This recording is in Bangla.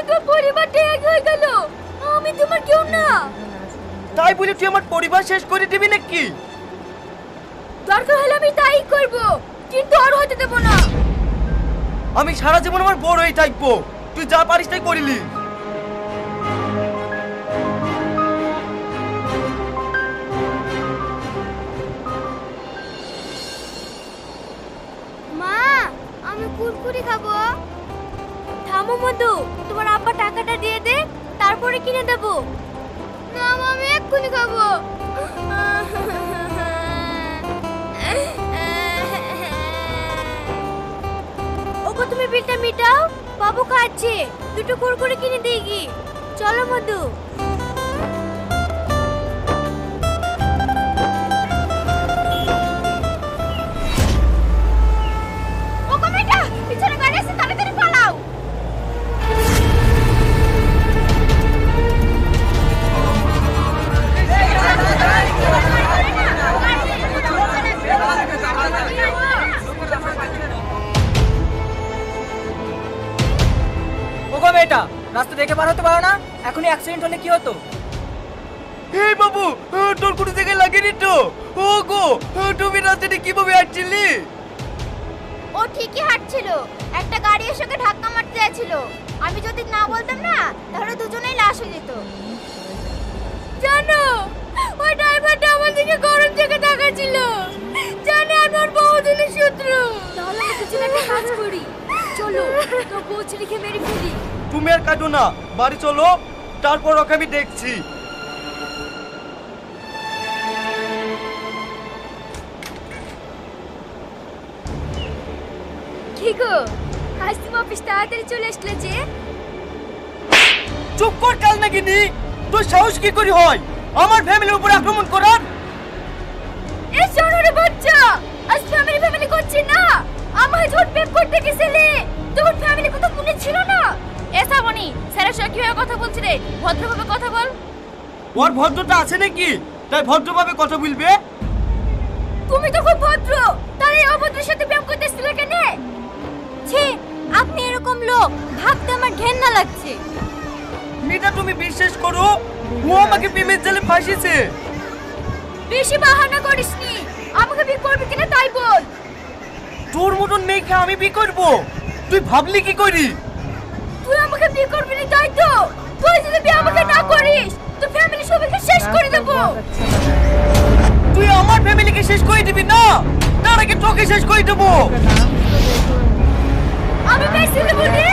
তাহলে তো পরিবারটা এক হয়ে গেল। আমি তোমার কেউ না। তাই বলে তুই আমার পরিবার শেষ করে দিবি নাকি? দরকার হলে আমি তাই করব কিন্তু আর হতে দেব না। আমি সারা জীবন আমার বড় হয়ে থাকব। তুই যা পারিস তাই করিলি। মা আমি কুরকুরি খাব। থামো মধু, তোমার আব্বা টাকাটা দিয়ে দে, তারপরে কিনে দেব। না আমি এক্ষুনি খাব। ওগো, তুমি বিলটা মিটাও, বাবু খাচ্ছে। দুটো কুরকুরে কিনে দিই গি। চলো মধু। মেয়েটা রাস্তা দেখে পার হতে পারো না? এখনই অ্যাক্সিডেন্ট হলে কি হতো? এই বাবু তোর কোনো জায়গায় লাগেনি তো? ও গো তুমি রাস্তাটা কীভাবে আসছিলি ও ঠিকই হাঁটছিল। একটা গাড়ি এসে ওকে ধাক্কা মারতে যাচ্ছিল। আমি যদি না বলতাম না তাহলে দুজনেই লাশ হয়ে যেত। জানো ওই ড্রাইভারটা আমার দিকে গরম চোখে তাকাচ্ছিল। জানে আমার বহুদিনের শত্রু। তাহলে আমরা দুজনে একটা কাজ করি। চলো তো কোচ রেখে মেরে ফেলি। তুমি আর কাটো না বাড়ি চলো তারপর ওকে আমি দেখছি। কি গো? আজ তুমি অফিস তাড়াতাড়ি চলে আসলে যে? চুপ কর কাল নাকি নি তোর সাহস কি করে হয়? আমার ফ্যামিলির উপর আক্রমণ করার? এই শহরে বাচ্চা আজ ফ্যামিলি ফ্যামিলি করছি না। আমার ঝোট পেপ করতে গেছিলে তখন ফ্যামিলি কথা মনে ছিল না? এ শ্রাবণী স্যারের সঙ্গে কীভাবে কথা বলছি রে ভদ্রভাবে কথা বল। ওর ভদ্রতা আছে নাকি? তাই ভদ্রভাবে কথা বলবে? তুমি তো খুব ভদ্র। তার এই অভদ্রের সাথে প্রেম করতেছিলে কেন? ছি আপনি এরকম লোক ভাবতে আমার ঘেন্না লাগছে। মেয়েটা তুমি বিশ্বাস করো ও আমাকে প্রেমের জালে ফাঁসিয়েছে। বেশি বাহানা করিসনি। আমাকে বিয়ে করবি কিনা তাই বল। তোর মতন মেয়েকে আমি বিয়ে করব? তুই ভাবলি কি করি? তুই আমাকে বিয়ে করবি না তাই তো? তুই যদি বিয়ে আমাকে না করিস তো ফ্যামিলি সবাইকে শেষ করে দেব। তুই আমার ফ্যামিলিকে শেষ করে দিবি না? তার আগে তোকে শেষ করে দেবো। আমি ছেলে বলি